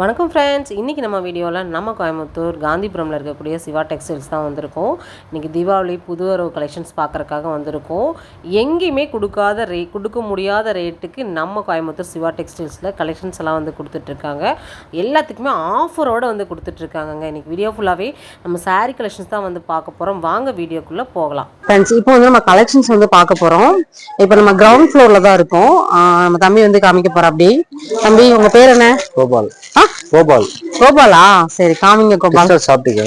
வணக்கம் ஃப்ரெண்ட்ஸ் இன்றைக்கி நம்ம வீடியோவில் நம்ம கோயம்புத்தூர் காந்திபுரமில் இருக்கக்கூடிய சிவா டெக்ஸ்டைல்ஸ் தான் வந்திருக்கோம். இன்றைக்கி தீபாவளி புது வரவு கலெக்ஷன்ஸ் பார்க்குறக்காக வந்திருக்கோம். எங்கேயுமே கொடுக்காத ரே கொடுக்க முடியாத ரேட்டுக்கு நம்ம கோயம்புத்தூர் சிவா டெக்ஸ்டைல்ஸில் கலெக்ஷன்ஸ் எல்லாம் வந்து கொடுத்துட்ருக்காங்க. எல்லாத்துக்குமே ஆஃபரோடு வந்து கொடுத்துட்ருக்காங்கங்க. இன்றைக்கி வீடியோ ஃபுல்லாகவே நம்ம saree கலெக்ஷன்ஸ் தான் வந்து பார்க்க போகிறோம் வாங்க வீடியோக்குள்ளே போகலாம். ஃப்ரெண்ட்ஸ் இப்போ வந்து நம்ம கலெக்ஷன்ஸ் வந்து பார்க்க போறோம். இப்போ நம்ம கிரவுண்ட் ஃப்ளோர்ல தான் இருக்கோம். நம்ம தம்பி வந்து காமிக்க போறோம் அப்படி தம்பி உங்க பேர் என்ன? கோபால். ஆ? கோபால். கோபாலா? சரி காமிங்க கோபால். சாப்பிட்டீங்க.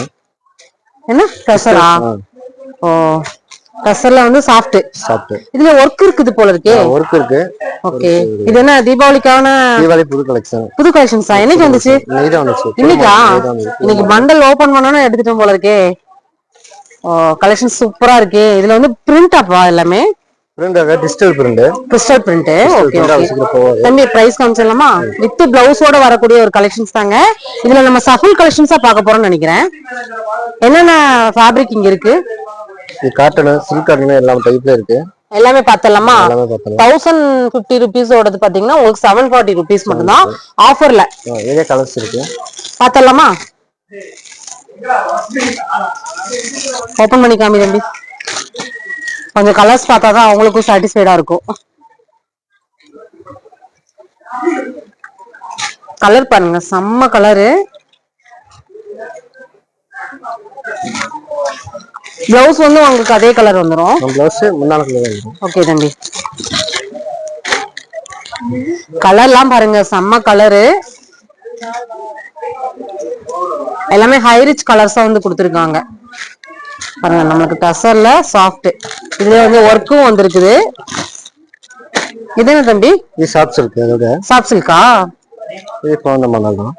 என்ன? டெசரா ஓ டெசர்ல வந்து சாஃப்ட் சாப்பிட்டு. இதுல ஒர்க் இருக்குது போல இருக்கே. ஒர்க் இருக்கு. ஓகே. இது என்ன தீபாவளிக்கான தீபாவளி புது கலெக்ஷன் புது கலெக்ஷன்ஸா என்னைக்கு வந்துச்சு? இன்னைக்கு? வந்துச்சு. இன்னைக்கா இன்னைக்கு பண்டல் ஓபன் பண்ணோம்னா எடுத்துட்டோம் போல இருக்கே. ஓ கலெக்ஷன் சூப்பரா இருக்கு. இதுல வந்து பிரிண்ட் அப்பா எல்லாமே? Print digital print. ஓகே தம்பி பிரைஸ் காமிச்சிடலாமா? வித் பிளவுஸோட வரக்கூடிய ஒரு கலெக்ஷன்ஸ் தாங்க. இதுல நம்ம சஃபுல் கலெக்ஷன்ஸா பார்க்க போறோம்னு நினைக்கிறேன். என்னென்ன ஃபேப்ரிக் இங்க இருக்கு? இது காட்டன் சில்க் காட்டன் எல்லாம் டைப்ல இருக்கு. எல்லாமே பார்த்தலாமா தௌசண்ட் பிப்டி ருபீஸோடது பாத்தீங்கன்னா உங்களுக்கு செவன் ஃபார்ட்டி ருபீஸ் மட்டும்தான் ஆஃபர்ல இதே கலர்ஸ் இருக்கு. பார்த்தலாமா ஓபன் பண்ணி காமி தம்பி. கொஞ்சம் கலர்ஸ் பார்த்தா தான் அவங்களுக்கும் சாட்டிஸ்ஃபைடா இருக்கும். கலர் பாருங்க செம்ம கலரு பிளவுஸ் வந்து உங்களுக்கு அதே கலர் வந்துரும். நம்ம பிளவுஸ் முன்னால கலர் வந்துடும் ஓகே தம்பி. கலர்லாம் பாருங்க செம்ம கலரு எல்லாமே ஹை ரிச் கலர்ஸா வந்து கொடுத்துருக்காங்க. பாருங்க நம்மளுக்கு டசர்ல சாஃப்ட் இதுல வந்து ஒர்க்கும் வந்திருக்குது. இது என்ன தம்பி? இது ஷாப்ஸ் இருக்கு அதோட. சாஃப்ட் சில்கா இது குழந்தை மணல் தான்.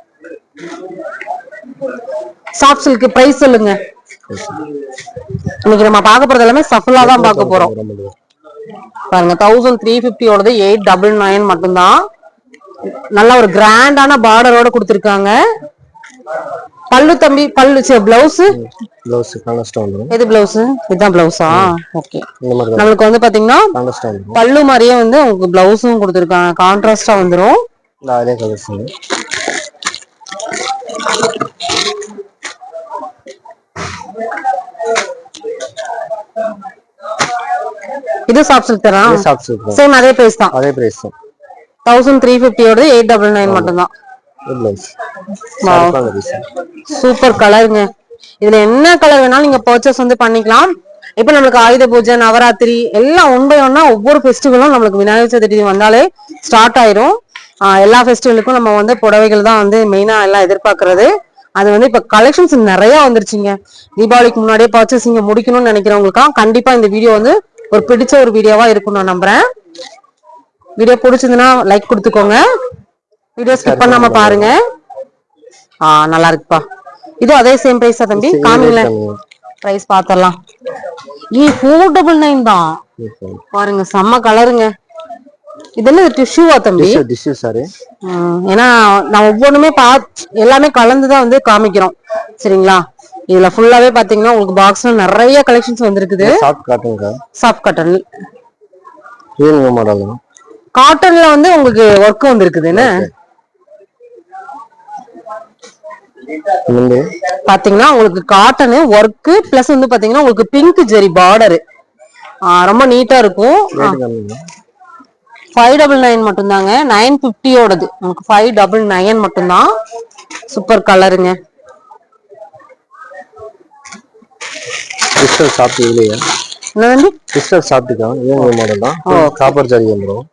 சாஃப்ட் சில்க் பிரைஸ் சொல்லுங்க. இன்னைக்கு நம்ம பார்க்க போறது எல்லாமே சஃபலா தான் பார்க்க போறோம். பாருங்க தௌசண்ட் த்ரீ ஃபிஃப்டியோடது எயிட் டபுள் நைன் மட்டும்தான். நல்ல ஒரு கிராண்டான பார்டரோட கொடுத்துருக்காங்க. பல்லு தம்பி பல்லு பிளவுஸ் பிளவுஸ் கலர்ஸ்ட் வந்துடும் எது பிளவுஸ் இதுதான் பிளவுஸா ஓகே தான். நம்மளுக்கு வந்து பாத்தீங்கன்னா பல்லு மாதிரியே வந்து உங்களுக்கு பிளவுஸும் கொடுத்துருக்காங்க. கான்ட்ராஸ்டா வந்துரும். அதே கலர்ஸ் இது சாஃப்ட் சில்க் தரா இதே ஷாப்ஸ் இருக்கு சேம் அதே பிரைஸ் தான். அதே பிரைஸ் தான். தௌசண்ட் த்ரீ ஃபிஃப்டியோட எயிட் டபுள் நைன் மட்டும்தான். இது பிளவுஸ். சூப்பர் கலருங்க இதுல என்ன கலர் வேணாலும் நீங்க பர்ச்சேஸ் வந்து பண்ணிக்கலாம். இப்ப நம்மளுக்கு ஆயுத பூஜை நவராத்திரி எல்லாம் ஒன் பை ஒன்னா ஒவ்வொரு ஃபெஸ்டிவலும் நம்மளுக்கு விநாயகர் சதுர்த்தி வந்தாலே ஸ்டார்ட் ஆயிரும். எல்லா ஃபெஸ்டிவலுக்கும் நம்ம வந்து புடவைகள் தான் வந்து மெயினா எல்லாம் எதிர்பார்க்கறது. அது வந்து இப்ப கலெக்ஷன்ஸ் நிறைய வந்துருச்சுங்க. தீபாவளிக்கு முன்னாடியே பர்ச்சேசிங்க முடிக்கணும்னு நினைக்கிறவங்களுக்கா கண்டிப்பா இந்த வீடியோ வந்து ஒரு பிடிச்ச ஒரு வீடியோவா இருக்கும் நான் நம்புறேன். வீடியோ பிடிச்சதுன்னா லைக் கொடுத்துக்கோங்க. வீடியோ ஸ்கிப் பண்ணாம பாருங்க. ஆ நல்லா இருக்குப்பா இது அதே சேம் பிரைஸா தம்பி. காமிங்களேன். பிரைஸ் பாத்திரலாம். ஈ ஃபோர் டபுள் நைன் தான் பாருங்க செம்ம கலருங்க இது என்ன டிஷ்யூவா தம்பி? டிஷ்யூ சாரி ஏன்னா நான் ஒவ்வொன்றுமே பா எல்லாமே கலந்துதான் வந்து காமிக்கிறோம். சரிங்களா? இதுல ஃபுல்லாவே பாத்தீங்கன்னா உங்களுக்கு பாக்ஸ்ல நிறைய கலெக்ஷன்ஸ் வந்திருக்குது. சாஃப்ட் காட்டுங்க சாஃப்ட் காட்டன் மாடல் தான் காட்டன்ல வந்து உங்களுக்கு ஒர்க் வந்திருக்குது என்ன வந்து பாத்தீங்கன்னா உங்களுக்கு காட்டனு ஒர்க் பிளஸ் வந்து பாத்தீங்கன்னா உங்களுக்கு பிங்க் ஜெரி பார்டர் ரொம்ப நீட்டா இருக்கும். ஃபைவ் டபுள் நைன் மட்டும்தாங்க. நைன் பிப்டியோடது உங்களுக்கு ஃபைவ் டபுள் நைன் மட்டும்தான். சூப்பர் கலருங்க கிறிஸ்டல் சாப்பிட்டு இதுலயே? என்ன தம்பி? கிறிஸ்டல் இது நியூ மாடல் தான். காப்பர் ஜரி வந்துடும்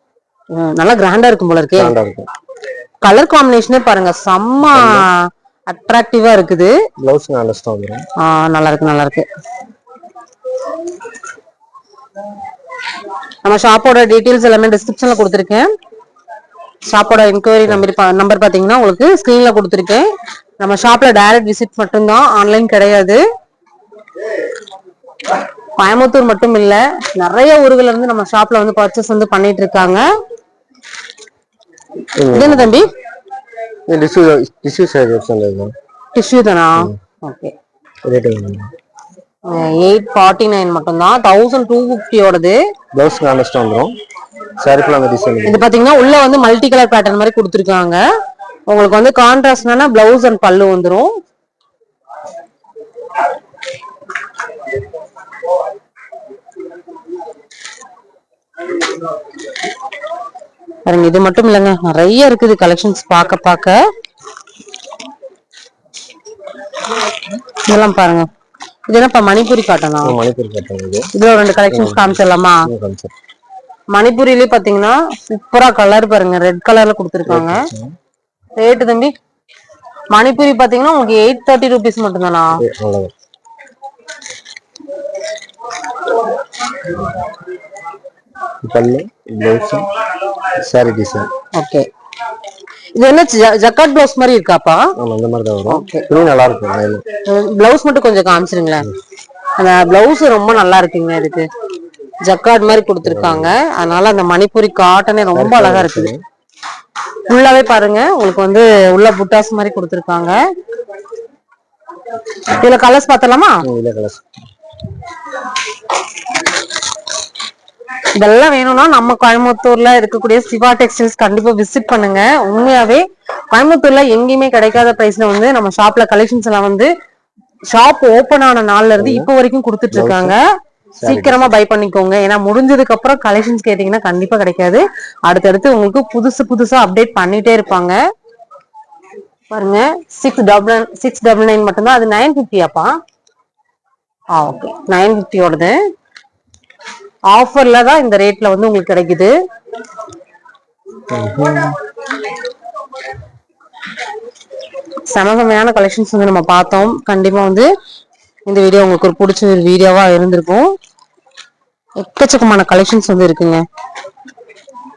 ம், நல்லா கிராண்டா இருக்கும் போல இருக்கே. இருக்கும். கலர் காம்பினேஷனே பாருங்க. செம்ம அட்ராக்டிவா இருக்குது. பிளவுஸ் அண்டர்ஸ்டாண்ட் வந்துடும் ஆ, நல்லா இருக்கு நல்லா இருக்கு நம்ம ஷாப்போட டீடைல்ஸ் எல்லாமே டிஸ்கிரிப்ஷன்ல கொடுத்துருக்கேன். ஷாப்போட என்கொயரி நம்பர் நம்பர் பாத்தீங்கன்னா உங்களுக்கு ஸ்கிரீன்ல கொடுத்துருக்கேன். நம்ம ஷாப்ல டைரக்ட் விசிட் மட்டும்தான் ஆன்லைன் கிடையாது. கோயம்புத்தூர் மட்டும் இல்ல நிறைய ஊர்கள்ல இருந்து நம்ம ஷாப்ல வந்து பர்ச்சேஸ் வந்து பண்ணிட்டு இருக்காங்க. என்ன தம்பி? டிஷ்யூ டிஷ்யூ இருக்கும் டிஷ்யூ தானா? ஓகே எயிட் ஃபார்ட்டி நைன் மட்டும்தான். தௌசண்ட் டூ ஃபிஃப்டியோடது பிளவுஸ் அண்டர்ஸ்டாண்ட் வந்துடும் சாரி ஃபுல்லாக அந்த டிசைன் இது பாத்தீங்கன்னா உள்ள வந்து மல்டி கலர் பேட்டர்ன் மாதிரி கொடுத்துருக்காங்க. உங்களுக்கு வந்து கான்ட்ராஸ்ட்னா பிளவுஸ் அண்ட் பல்லு வந்துரும். பாருங்க இது மட்டும் இல்லைங்க. நிறைய இருக்குது கலெக்ஷன்ஸ் பார்க்க பார்க்க. இதெல்லாம் பாருங்க. இது என்னப்பா மணிப்பூரி காட்டனா? மணிப்பூர் கட்டம் இது. இதுல ரெண்டு கலெக்ஷன்ஸ் காமிச்சிடலாமா? மணிப்பூரிலே பாத்தீங்கன்னா சூப்பரா கலர் பாருங்க. ரெட் கலர்ல கொடுத்துருக்காங்க. ரேட்டு தம்பி மணிப்பூரி பாத்தீங்கன்னா உங்களுக்கு எயிட் தேர்ட்டி ருபீஸ் மட்டும்தானா? பல்லு பிளவுஸ் சாரி ஓகே இது என்ன ஜக்காட் பிளவுஸ் மாதிரி இருக்காப்பா? ஆமா அந்த மாதிரி தான் வரும். துணி நல்லா இருக்கும். பிளவுஸ் மட்டும் கொஞ்சம் காமிச்சிருங்களேன். அந்த பிளவுஸ் ரொம்ப நல்லா இருக்குங்க இதுக்கு. ஜக்கார்ட் மாதிரி கொடுத்துருக்காங்க. அதனால அந்த மணிப்பூரி காட்டனே ரொம்ப அழகா இருக்குது ஃபுல்லாவே பாருங்க. உங்களுக்கு வந்து உள்ள புட்டாஸ் மாதிரி கொடுத்துருக்காங்க. இதுல கலர்ஸ் பார்த்தலாமா ம், இல்ல கலர்ஸ் இதெல்லாம் வேணும்னா நம்ம கோயம்புத்தூர்ல இருக்கக்கூடிய சிவா டெக்ஸ்டைல்ஸ் கண்டிப்பா விசிட் பண்ணுங்க. உண்மையாவே கோயம்புத்தூர்ல எங்கேயுமே கிடைக்காத பிரைஸ்ல வந்து நம்ம ஷாப்ல கலெக்ஷன்ஸ் எல்லாம் வந்து ஷாப் ஓபன் ஆன நாள்ல இருந்து இப்போ வரைக்கும் கொடுத்துட்டு இருக்காங்க. சீக்கிரமா பை பண்ணிக்கோங்க. ஏன்னா முடிஞ்சதுக்கு அப்புறம் கலெக்ஷன்ஸ் கேட்டீங்கன்னா கண்டிப்பா கிடைக்காது. அடுத்தடுத்து உங்களுக்கு புதுசு புதுசா அப்டேட் பண்ணிட்டே இருப்பாங்க. பாருங்க. Six double six double nine மட்டும்தான். அது நைன் ஃபிஃப்டியாப்பா ஆ ஓகே நைன் ஃபிஃப்டியோடது ஆஃபர்ல தான் இந்த ரேட்ல வந்து உங்களுக்கு கிடைக்குது. சமகமையான கலெக்ஷன்ஸ் வந்து நம்ம பார்த்தோம். கண்டிப்பா வந்து இந்த வீடியோ உங்களுக்கு ஒரு பிடிச்ச ஒரு வீடியோவா இருந்திருக்கும். எக்கச்சக்கமான கலெக்ஷன்ஸ் வந்து இருக்குங்க.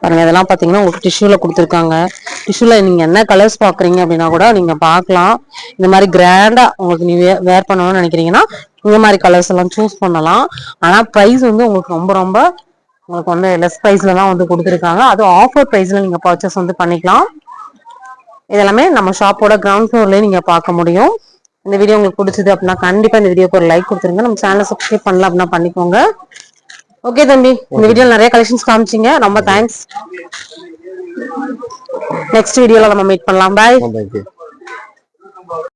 பாருங்க இதெல்லாம் பார்த்தீங்கன்னா உங்களுக்கு டிஷ்யூல கொடுத்துருக்காங்க. டிஷ்யூல நீங்க என்ன கலர்ஸ் பாக்குறீங்க அப்படின்னா கூட நீங்க பார்க்கலாம் இந்த மாதிரி கிராண்டா உங்களுக்கு நீ வேர் பண்ணணும்னு நினைக்கிறீங்கன்னா இந்த மாதிரி கலர்ஸ் எல்லாம் சூஸ் பண்ணலாம். ஆனா பிரைஸ் வந்து உங்களுக்கு ரொம்ப ரொம்ப உங்களுக்கு வந்து லெஸ் ப்ரைஸ்ல தான் வந்து கொடுத்துருக்காங்க. அதுவும் ஆஃபர் ப்ரைஸ்ல நீங்க பர்ச்சேஸ் வந்து பண்ணிக்கலாம். இதெல்லாமே நம்ம ஷாப்போட கிரவுண்ட் ஃப்ளோர்லயே நீங்க பார்க்க முடியும். இந்த வீடியோ உங்களுக்கு பிடிச்சது அப்படின்னா கண்டிப்பா இந்த வீடியோக்கு ஒரு லைக் கொடுத்துருங்க. நம்ம சேனலை சப்ஸ்கிரைப் பண்ணல அப்படின்னா பண்ணிக்கோங்க. ஓகே தம்பி. இந்த வீடியோல நிறைய கலெக்ஷன்ஸ் காமிச்சீங்க. ரொம்ப தேங்க்ஸ் நெக்ஸ்ட் வீடியோல நம்ம மீட் பண்ணலாம். பாய்